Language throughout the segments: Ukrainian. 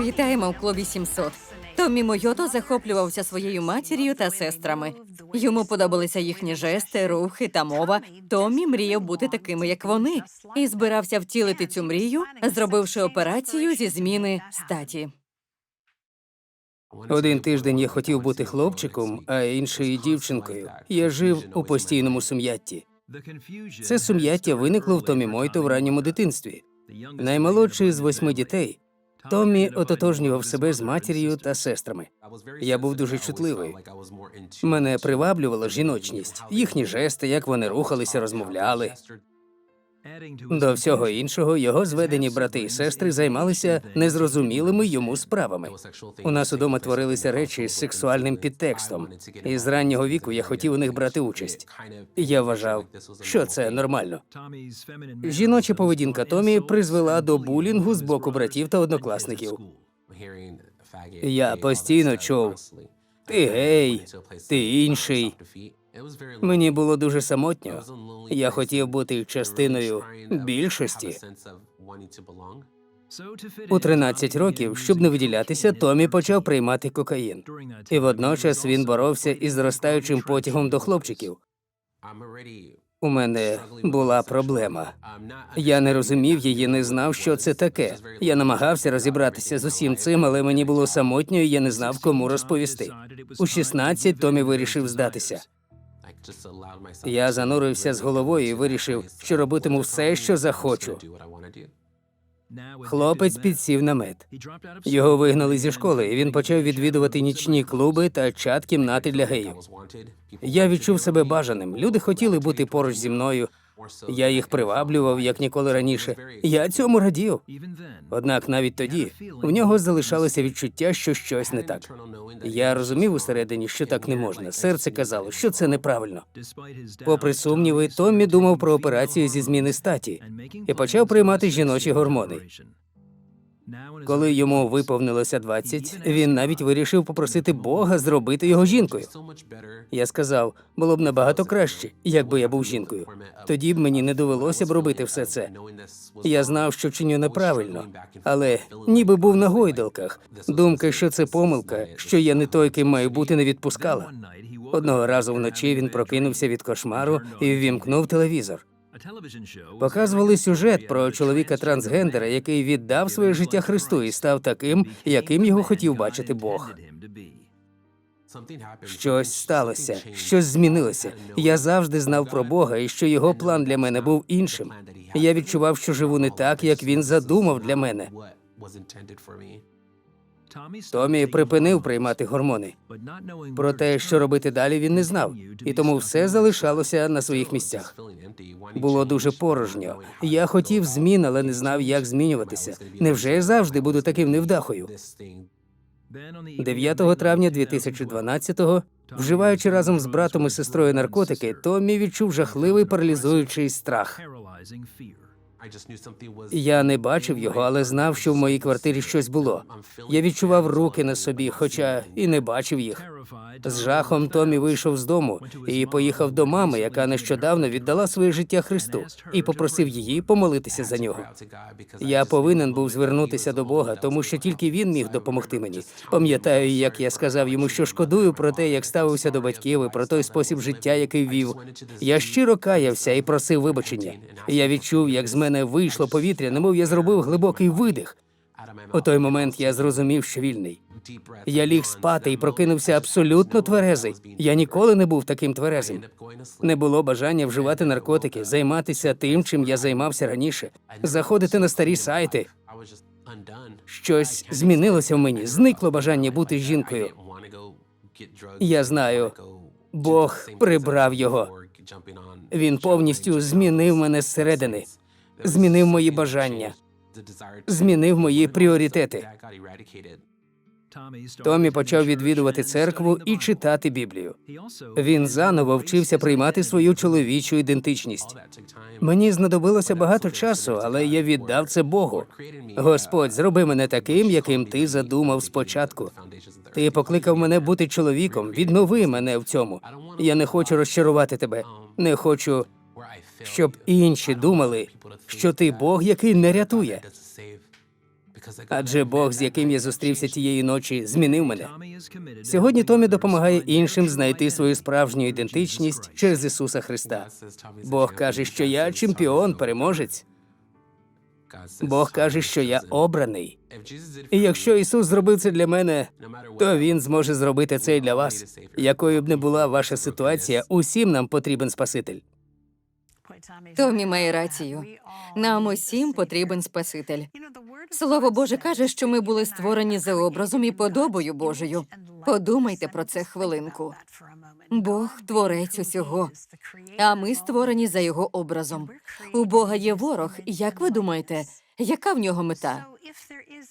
Вітаємо в клубі 700. Томмі Мойото захоплювався своєю матір'ю та сестрами. Йому подобалися їхні жести, рухи та мова. Томмі мріяв бути такими, як вони, і збирався втілити цю мрію, зробивши операцію зі зміни статі. Один тиждень я хотів бути хлопчиком, а інший дівчинкою. Я жив у постійному сум'ятті. Це сум'яття виникло в Томі Мойто в ранньому дитинстві. Наймолодший з восьми дітей. Томмі ототожнював себе з матір'ю та сестрами. Я був дуже чутливий. Мене приваблювала жіночність, їхні жести, як вони рухалися, розмовляли. До всього іншого, його зведені брати і сестри займалися незрозумілими йому справами. У нас удома творилися речі з сексуальним підтекстом, і з раннього віку я хотів у них брати участь. Я вважав, що це нормально. Жіноча поведінка Томі призвела до булінгу з боку братів та однокласників. Я постійно чув ти гей, ти інший. Мені було дуже самотньо. Я хотів бути частиною більшості. У 13 років, щоб не виділятися, Томі почав приймати кокаїн. І водночас він боровся із зростаючим потягом до хлопчиків. У мене була проблема. Я не розумів її, не знав, що це таке. Я намагався розібратися з усім цим, але мені було самотньо, і я не знав, кому розповісти. У 16 Томі вирішив здатися. Я занурився з головою і вирішив, що робитиму все, що захочу. Хлопець підсів на мед. Його вигнали зі школи, і він почав відвідувати нічні клуби та чат-кімнати для геїв. Я відчув себе бажаним. Люди хотіли бути поруч зі мною. Я їх приваблював як ніколи раніше. Я цьому радів. Однак навіть тоді в нього залишалося відчуття, що щось не так. Я розумів усередині, що так не можна. Серце казало, що це неправильно. Попри сумніви, Томмі думав про операцію зі зміни статі і почав приймати жіночі гормони. Коли йому виповнилося 20, він навіть вирішив попросити Бога зробити його жінкою. Я сказав, було б набагато краще, якби я був жінкою. Тоді б мені не довелося б робити все це. Я знав, що чиню неправильно, але ніби був на гойдалках. Думка, що це помилка, що я не той, ким маю бути, не відпускала. Одного разу вночі він прокинувся від кошмару і ввімкнув телевізор. Показували сюжет про чоловіка трансгендера, який віддав своє життя Христу і став таким, яким його хотів бачити Бог. Щось сталося, щось змінилося. Я завжди знав про Бога і що його план для мене був іншим. Я відчував, що живу не так, як він задумав для мене. Томі припинив приймати гормони. Про те, що робити далі, він не знав, і тому все залишалося на своїх місцях. Було дуже порожньо. Я хотів змін, але не знав, як змінюватися. Невже я завжди буду таким невдахою? 9 травня 2012-го, вживаючи разом з братом і сестрою наркотики, Томмі відчув жахливий паралізуючий страх. Я не бачив його, але знав, що в моїй квартирі щось було. Я відчував руки на собі, хоча і не бачив їх. З жахом Томі вийшов з дому і поїхав до мами, яка нещодавно віддала своє життя Христу, і попросив її помолитися за нього. Я повинен був звернутися до Бога, тому що тільки він міг допомогти мені. Пам'ятаю, як я сказав йому, що шкодую про те, як ставився до батьків і про той спосіб життя, який вів. Я щиро каявся і просив вибачення. Я відчув, як з мене вийшло повітря, немов я зробив глибокий видих. У той момент я зрозумів, що вільний. Я ліг спати і прокинувся абсолютно тверезий. Я ніколи не був таким тверезим. Не було бажання вживати наркотики, займатися тим, чим я займався раніше, заходити на старі сайти. Щось змінилося в мені. Зникло бажання бути жінкою. Я знаю, Бог прибрав його. Він повністю змінив мене зсередини, змінив мої бажання, змінив мої пріоритети. Томі почав відвідувати церкву і читати Біблію. Він заново вчився приймати свою чоловічу ідентичність. Мені знадобилося багато часу, але я віддав це Богу. Господь, зроби мене таким, яким ти задумав спочатку. Ти покликав мене бути чоловіком. Віднови мене в цьому. Я не хочу розчарувати тебе. Не хочу, щоб інші думали, що ти Бог, який не рятує. Адже Бог, з яким я зустрівся тієї ночі, змінив мене. Сьогодні Томі допомагає іншим знайти свою справжню ідентичність через Ісуса Христа. Бог каже, що я чемпіон, переможець. Бог каже, що я обраний. І якщо Ісус зробив це для мене, то Він зможе зробити це і для вас. Якою б не була ваша ситуація, усім нам потрібен Спаситель. Томі має рацію. Нам усім потрібен Спаситель. Слово Боже каже, що ми були створені за образом і подобою Божою. Подумайте про це хвилинку. Бог творець усього, а ми створені за його образом. У Бога є ворог. Як ви думаєте, яка в нього мета?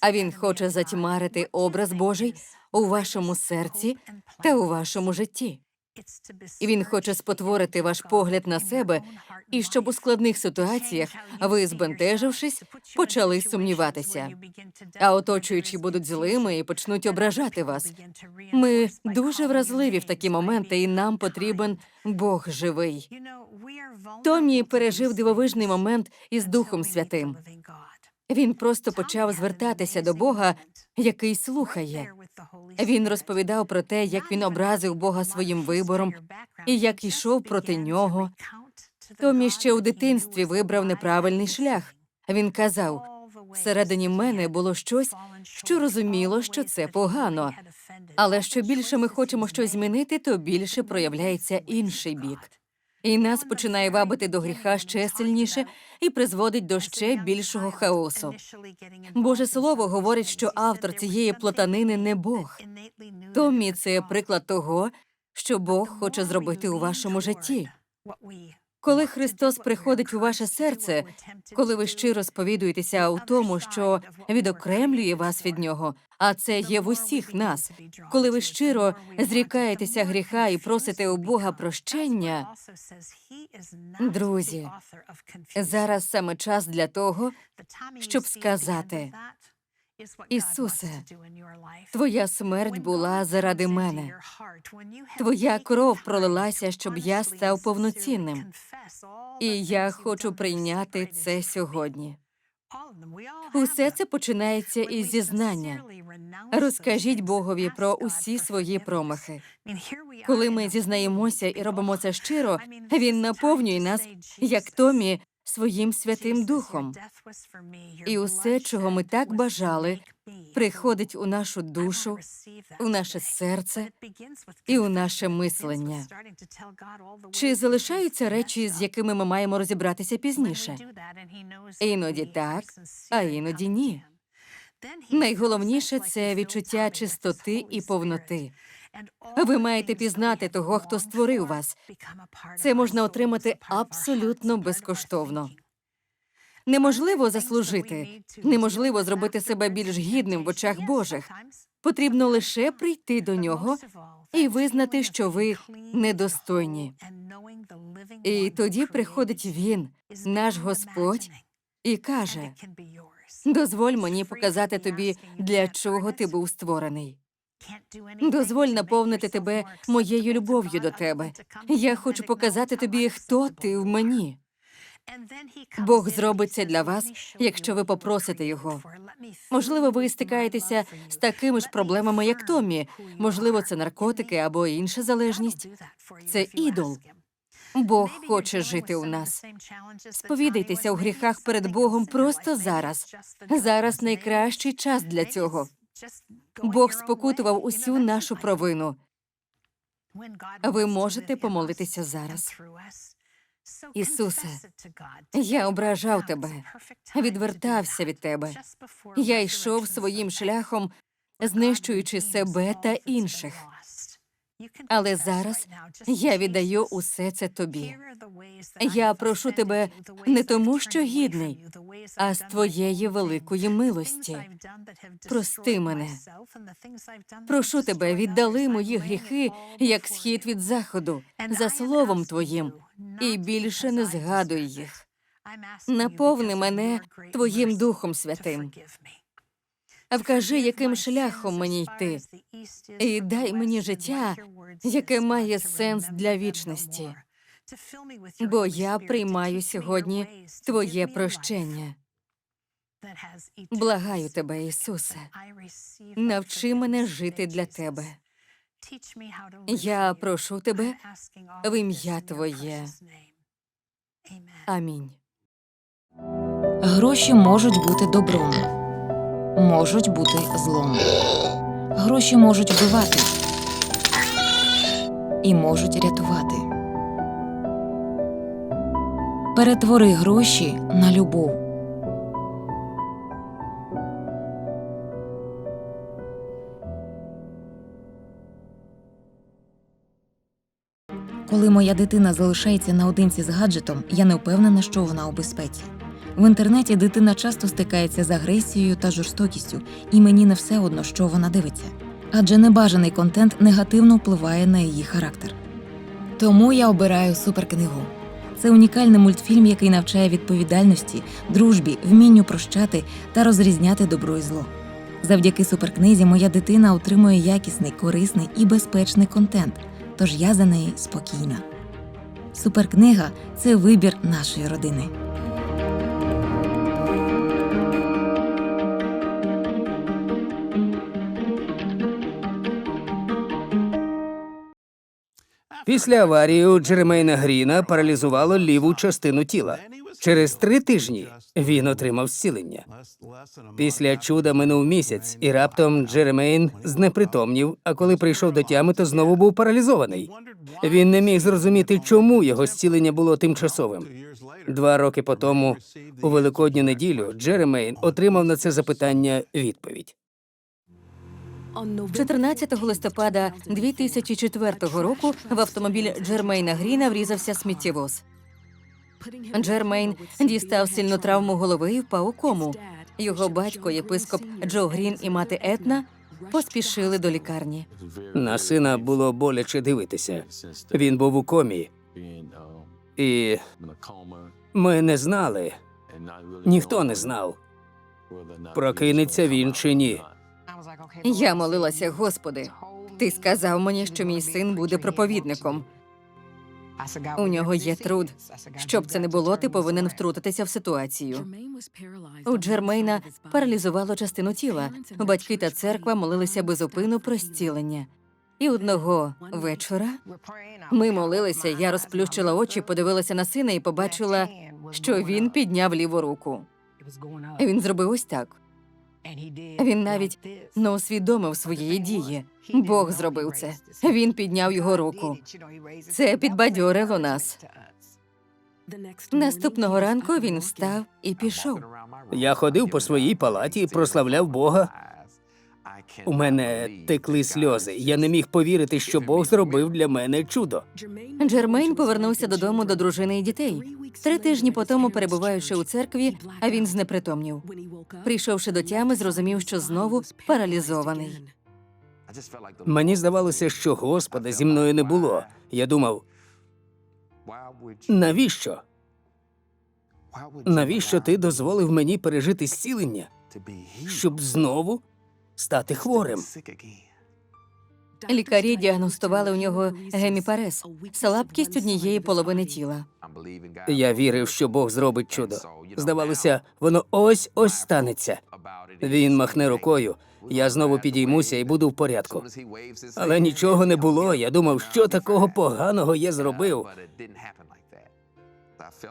А він хоче затьмарити образ Божий у вашому серці та у вашому житті. І він хоче спотворити ваш погляд на себе, і щоб у складних ситуаціях ви, збентежившись, почали сумніватися. А оточуючі будуть злими і почнуть ображати вас. Ми дуже вразливі в такі моменти, і нам потрібен Бог живий. Томі пережив дивовижний момент із Духом Святим. Він просто почав звертатися до Бога, який слухає. Він розповідав про те, як він образив Бога своїм вибором і як йшов проти нього. Томі ще у дитинстві вибрав неправильний шлях. Він казав: всередині мене було щось, що розуміло, що це погано. Але що більше ми хочемо щось змінити, то більше проявляється інший бік. І нас починає вабити до гріха ще сильніше і призводить до ще більшого хаосу. Боже Слово говорить, що автор цієї плотанини не Бог. Томі це приклад того, що Бог хоче зробити у вашому житті. Коли Христос приходить у ваше серце, коли ви щиро сповідуєтеся у тому, що відокремлює вас від нього, а це є в усіх нас, коли ви щиро зрікаєтеся гріха і просите у Бога прощення, друзі, зараз саме час для того, щоб сказати, Ісусе, Твоя смерть була заради мене. Твоя кров пролилася, щоб я став повноцінним. І я хочу прийняти це сьогодні. Усе це починається із зізнання. Розкажіть Богові про усі свої промахи. Коли ми зізнаємося і робимо це щиро, він наповнює нас, як Томі, своїм святим духом. І усе, чого ми так бажали, приходить у нашу душу, у наше серце і у наше мислення. Чи залишаються речі, з якими ми маємо розібратися пізніше? Іноді так, а іноді ні. Найголовніше це відчуття чистоти і повноти. Ви маєте пізнати того, хто створив вас. Це можна отримати абсолютно безкоштовно. Неможливо заслужити, неможливо зробити себе більш гідним в очах Божих. Потрібно лише прийти до нього і визнати, що ви недостойні. І тоді приходить він, наш Господь, і каже: дозволь мені показати тобі, для чого ти був створений. Дозволь наповнити тебе моєю любов'ю до тебе. Я хочу показати тобі, хто ти в мені. Бог зробить це для вас, якщо ви попросите його. Можливо, ви стикаєтеся з такими ж проблемами, як Томмі. Можливо, це наркотики або інша залежність. Це ідол. Бог хоче жити у нас. Сповідайтеся у гріхах перед Богом просто зараз. Зараз найкращий час для цього. Бог спокутував усю нашу провину. Ви можете помолитися зараз. Ісусе, я ображав тебе, відвертався від тебе. Я йшов своїм шляхом, знищуючи себе та інших. Але зараз я віддаю усе це тобі. Я прошу тебе не тому, що гідний, а з твоєї великої милості. Прости мене. Прошу тебе, віддали мої гріхи, як схід від заходу, за словом твоїм, і більше не згадуй їх. Наповни мене твоїм Духом Святим. Вкажи, яким шляхом мені йти, і дай мені життя, яке має сенс для вічності. Бо я приймаю сьогодні твоє прощення. Благаю тебе, Ісусе, навчи мене жити для тебе. Я прошу тебе в ім'я Твоє. Амінь. Гроші можуть бути добром, можуть бути злом. Гроші можуть вбивати і можуть рятувати. Перетвори гроші на любов. Коли моя дитина залишається наодинці з гаджетом, я не впевнена, що вона у безпеці. В інтернеті дитина часто стикається з агресією та жорстокістю, і мені не все одно, що вона дивиться. Адже небажаний контент негативно впливає на її характер. Тому я обираю суперкнигу. Це унікальний мультфільм, який навчає відповідальності, дружбі, вмінню прощати та розрізняти добро і зло. Завдяки суперкнизі моя дитина отримує якісний, корисний і безпечний контент, тож я за неї спокійна. Суперкнига це вибір нашої родини. Після аварії у Джеремейна Гріна паралізувало ліву частину тіла. Через три тижні він отримав зцілення. Після чуда минув місяць, і раптом Джеремейн знепритомнів, а коли прийшов до тями, то знову був паралізований. Він не міг зрозуміти, чому його зцілення було тимчасовим. Два роки по тому, у великодню неділю, Джеремейн отримав на це запитання відповідь. 14 листопада 2004 року в автомобіль Джермейна Гріна врізався сміттєвоз. Джермейн дістав сильну травму голови і впав у кому. Його батько, єпископ Джо Грін і мати Етна поспішили до лікарні. На сина було боляче дивитися. Він був у комі, і ми не знали, ніхто не знав, прокинеться він чи ні. Я молилася, Господи, ти сказав мені, що мій син буде проповідником. У нього є труд. Щоб це не було, ти повинен втрутитися в ситуацію. У Джермейна паралізувало частину тіла. Батьки та церква молилися безупину про зцілення. І одного вечора ми молилися, я розплющила очі, подивилася на сина і побачила, що він підняв ліву руку. Він зробив ось так. Він навіть не усвідомив своєї дії. Бог зробив це. Він підняв його руку. Це підбадьорило нас. Наступного ранку він встав і пішов. Я ходив по своїй палаті прославляв Бога. У мене текли сльози. Я не міг повірити, що Бог зробив для мене чудо. Джермейн повернувся додому до дружини і дітей. Три тижні по тому, перебуваючи у церкві, а він знепритомнів. Прийшовши до тями, зрозумів, що знову паралізований. Мені здавалося, що Господа зі мною не було. Я думав, навіщо? Навіщо ти дозволив мені пережити зцілення, щоб знову стати хворим? Лікарі діагностували у нього геміпарез слабкість однієї половини тіла. Я вірив, що Бог зробить чудо. Здавалося, воно ось ось станеться. Він махне рукою. Я знову підіймуся і буду в порядку. Але нічого не було. Я думав, що такого поганого я зробив.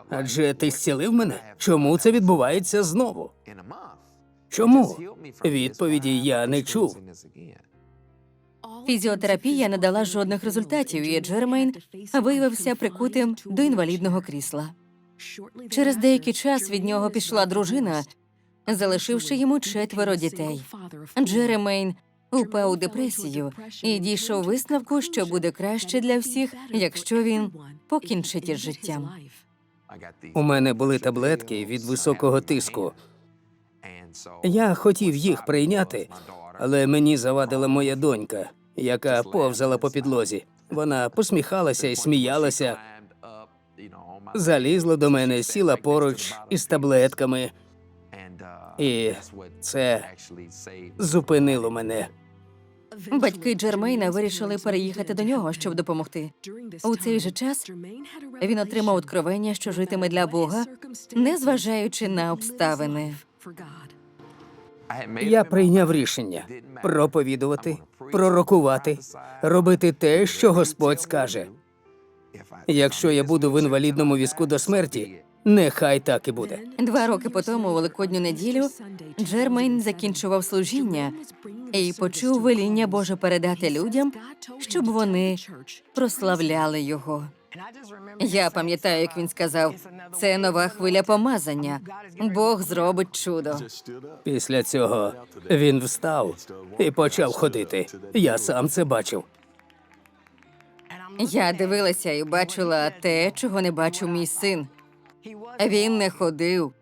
Адже ти зцілив мене. Чому це відбувається знову? Чому? Відповіді я не чув. Фізіотерапія не дала жодних результатів, і Джермейн виявився прикутим до інвалідного крісла. Через деякий час від нього пішла дружина, залишивши йому четверо дітей. Джеремейн упав у депресію і дійшов висновку, що буде краще для всіх, якщо він покінчить із життям. У мене були таблетки від високого тиску. Я хотів їх прийняти, але мені завадила моя донька, яка повзала по підлозі. Вона посміхалася і сміялася, залізла до мене, сіла поруч із таблетками. І це зупинило мене. Батьки Джермейна вирішили переїхати до нього, щоб допомогти. У цей же час він отримав откровення, що житиме для Бога, незважаючи на обставини. Я прийняв рішення проповідувати, пророкувати, робити те, що Господь скаже. Якщо я буду в інвалідному візку до смерті, нехай так і буде. Два роки по тому, Великодню неділю, Джермейн закінчував служіння і почув веління Боже передати людям, щоб вони прославляли його. Я пам'ятаю, як він сказав: це нова хвиля помазання. Бог зробить чудо. Після цього він встав і почав ходити. Я сам це бачив. Я дивилася і бачила те, чого не бачив мій син. Він не ходив,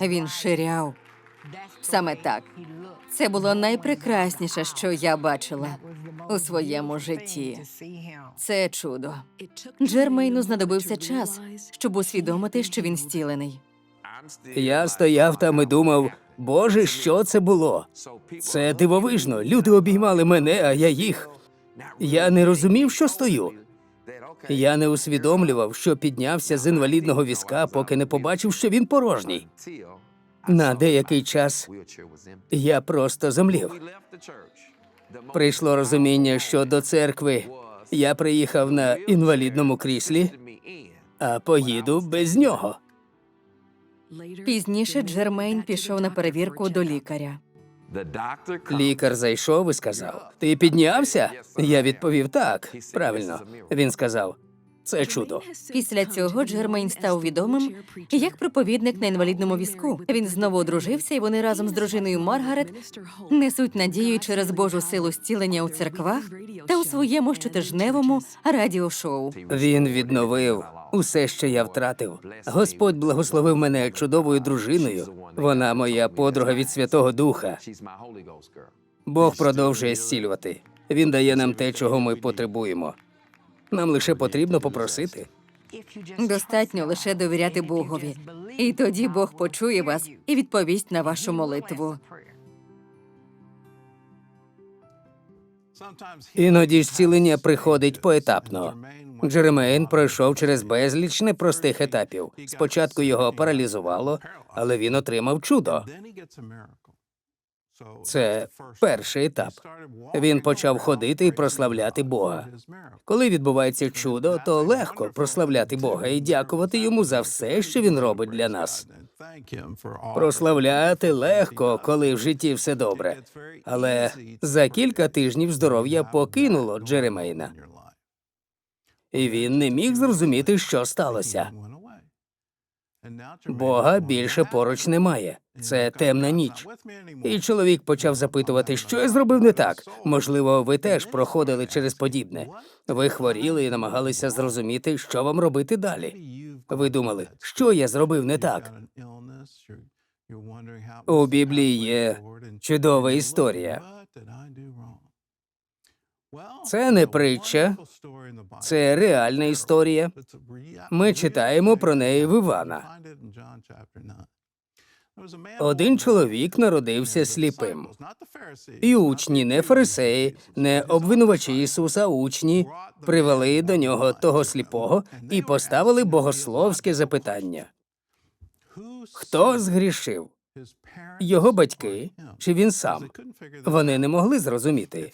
він ширяв. Саме так. Це було найпрекрасніше, що я бачила у своєму житті. Це чудо. Джермейну знадобився час, щоб усвідомити, що він стілений. Я стояв там і думав, Боже, що це було? Це дивовижно. Люди обіймали мене, а я їх. Я не розумів, що стою. Я не усвідомлював, що піднявся з інвалідного візка, поки не побачив, що він порожній. На деякий час я просто зомлів. Прийшло розуміння, що до церкви я приїхав на інвалідному кріслі, а поїду без нього. Пізніше Джермейн пішов на перевірку до лікаря. Лікар зайшов і сказав: Ти піднявся? Я відповів так. Правильно. Він сказав: це чудо. Після цього Джермейн став відомим як проповідник на інвалідному візку. Він знову одружився, і вони разом з дружиною Маргарет несуть надію через Божу силу зцілення у церквах та у своєму щотижневому радіошоу. Він відновив усе, що я втратив. Господь благословив мене чудовою дружиною. Вона моя подруга від Святого Духа. Бог продовжує зцілювати. Він дає нам те, чого ми потребуємо. Нам лише потрібно попросити. Достатньо лише довіряти Богові, і тоді Бог почує вас і відповість на вашу молитву. Іноді зцілення приходить поетапно. Джеремейн пройшов через безліч непростих етапів. Спочатку його паралізувало, але він отримав чудо. Це перший етап. Він почав ходити і прославляти Бога. Коли відбувається чудо, то легко прославляти Бога і дякувати йому за все, що він робить для нас. Прославляти легко, коли в житті все добре. Але за кілька тижнів здоров'я покинуло Джеремейна, і він не міг зрозуміти, що сталося. Бога більше поруч немає. Це темна ніч. І чоловік почав запитувати, що я зробив не так. Можливо, ви теж проходили через подібне. Ви хворіли і намагалися зрозуміти, що вам робити далі. Ви думали, що я зробив не так. У Біблії є чудова історія. Це не притча, це реальна історія. Ми читаємо про неї в Івана. Один чоловік народився сліпим. І учні, не фарисеї, не обвинувачі Ісуса, учні привели до нього того сліпого і поставили богословське запитання: хто згрішив? Його батьки чи він сам? Вони не могли зрозуміти.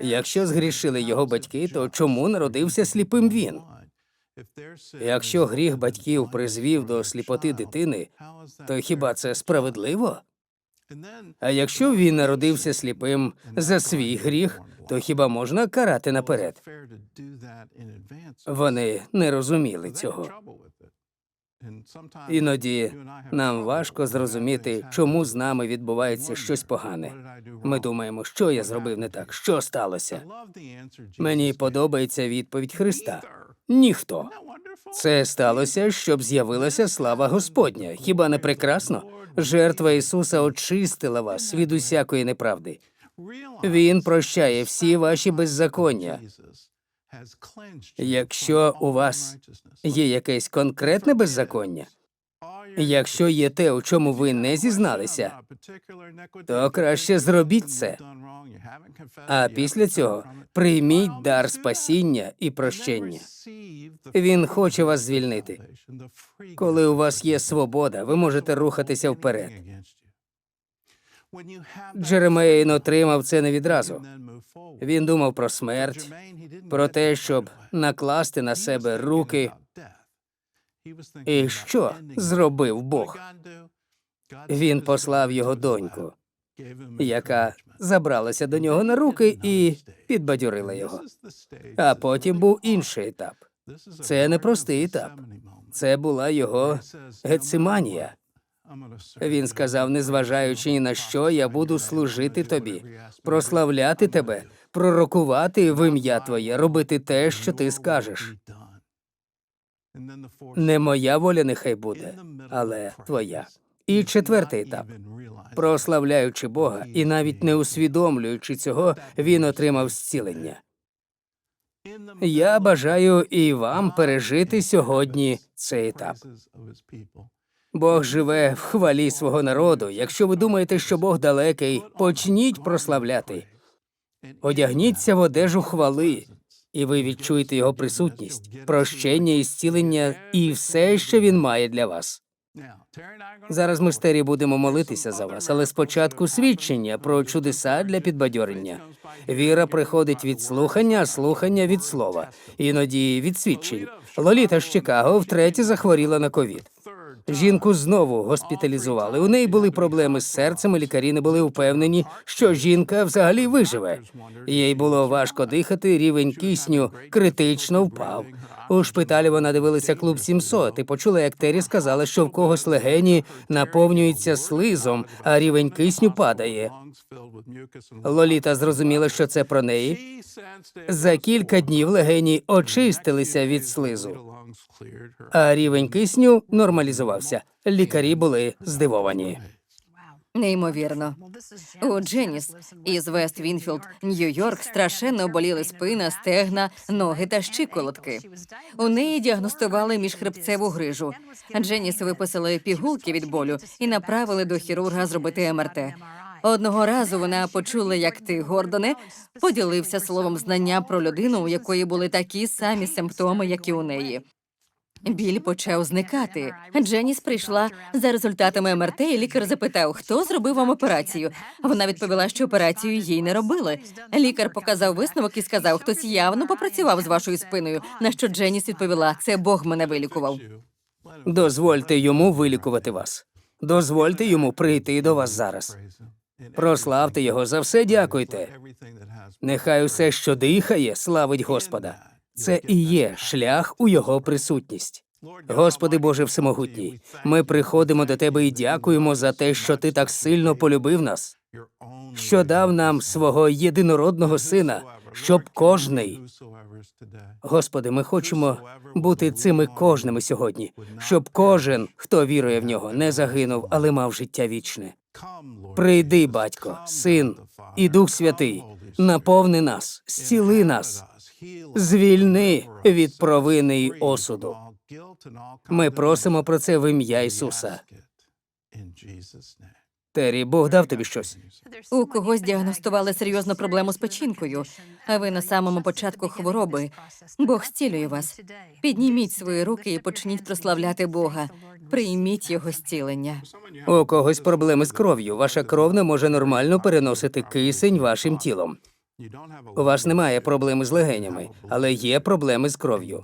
Якщо згрішили його батьки, то чому народився сліпим він? Якщо гріх батьків призвів до сліпоти дитини, то хіба це справедливо? А якщо він народився сліпим за свій гріх, то хіба можна карати наперед? Вони не розуміли цього. Іноді нам важко зрозуміти, чому з нами відбувається щось погане. Ми думаємо, що я зробив не так, що сталося. Мені подобається відповідь Христа. Ніхто. Це сталося, щоб з'явилася слава Господня. Хіба не прекрасно? Жертва Ісуса очистила вас від усякої неправди. Він прощає всі ваші беззаконня. Якщо у вас є якесь конкретне беззаконня, якщо є те, у чому ви не зізналися, то краще зробіть це. А після цього прийміть дар спасіння і прощення. Він хоче вас звільнити. Коли у вас є свобода, ви можете рухатися вперед. Джеремейн отримав це не відразу. Він думав про смерть, про те, щоб накласти на себе руки. І що зробив Бог? Він послав його доньку, яка забралася до нього на руки і підбадьорила його. А потім був інший етап. Це не простий етап. Це була його гециманія. Він сказав, незважаючи ні на що, я буду служити тобі, прославляти тебе, пророкувати в ім'я твоє, робити те, що ти скажеш. Не моя воля нехай буде, але твоя. І четвертий етап. Прославляючи Бога і навіть не усвідомлюючи цього, він отримав зцілення. Я бажаю і вам пережити сьогодні цей етап. Бог живе в хвалі свого народу. Якщо ви думаєте, що Бог далекий, почніть прославляти. Одягніться в одежу хвали, і ви відчуєте його присутність, прощення і зцілення і все, що він має для вас. Зараз ми з Террі будемо молитися за вас, але спочатку свідчення про чудеса для підбадьорення. Віра приходить від слухання, а слухання від слова, іноді від свідчень. Лоліта з Чикаго втретє захворіла на ковід. Жінку знову госпіталізували. У неї були проблеми з серцем, і лікарі не були впевнені, що жінка взагалі виживе. Їй було важко дихати, рівень кисню критично впав. У шпиталі вона дивилася клуб 700 і почула, як Тері сказала, що в когось легені наповнюються слизом, а рівень кисню падає. Лоліта зрозуміла, що це про неї. За кілька днів легені очистилися від слизу, а рівень кисню нормалізувався. Лікарі були здивовані. Неймовірно. У Дженіс із Вест Вінфілд, Нью-Йорк, страшенно боліли спина, стегна, ноги та щиколотки. У неї діагностували міжхребцеву грижу. Дженіс виписали пігулки від болю і направили до хірурга зробити МРТ. Одного разу вона почула, як ти, Гордоне, поділився словом знання про людину, у якої були такі самі симптоми, як і у неї. Біль почав зникати. Дженіс прийшла за результатами МРТ, і лікар запитав, хто зробив вам операцію. Вона відповіла, що операцію їй не робили. Лікар показав висновок і сказав, хтось явно попрацював з вашою спиною. На що Дженіс відповіла, це Бог мене вилікував. Дозвольте йому вилікувати вас. Дозвольте йому прийти до вас зараз. Прославте його за все, дякуйте. Нехай усе, що дихає, славить Господа. Це і є шлях у його присутність. Господи Боже Всемогутній, ми приходимо до Тебе і дякуємо за те, що Ти так сильно полюбив нас, що дав нам свого єдинородного сина, щоб кожний. Господи, ми хочемо бути цими кожними сьогодні, щоб кожен, хто вірує в нього, не загинув, але мав життя вічне. Прийди, батько, син і Дух Святий, наповни нас, зціли нас, звільни від провини й осуду. Ми просимо про це в ім'я Ісуса. Террі, Бог дав тобі щось. У когось діагностували серйозну проблему з печінкою, а ви на самому початку хвороби. Бог зцілює вас. Підніміть свої руки і почніть прославляти Бога. Прийміть його зцілення. У когось проблеми з кров'ю. Ваша кров не може нормально переносити кисень вашим тілом. У вас немає проблеми з легенями, але є проблеми з кров'ю.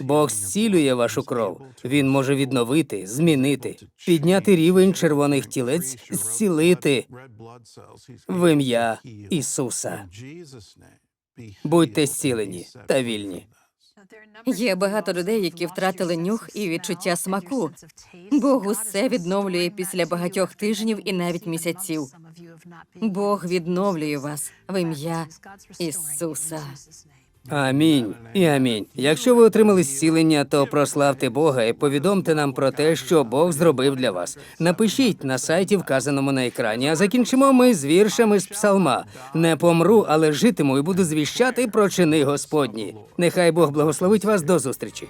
Бог зцілює вашу кров. Він може відновити, змінити, підняти рівень червоних тілець, зцілити в ім'я Ісуса. Будьте зцілені та вільні. Є багато людей, які втратили нюх і відчуття смаку. Бог усе відновлює після багатьох тижнів і навіть місяців. Бог відновлює вас в ім'я Ісуса. Амінь і амінь. Якщо ви отримали зцілення, то прославте Бога і повідомте нам про те, що Бог зробив для вас. Напишіть на сайті, вказаному на екрані. А закінчимо ми з віршами з псалма. Не помру, але житиму і буду звіщати про чини Господні. Нехай Бог благословить вас до зустрічі.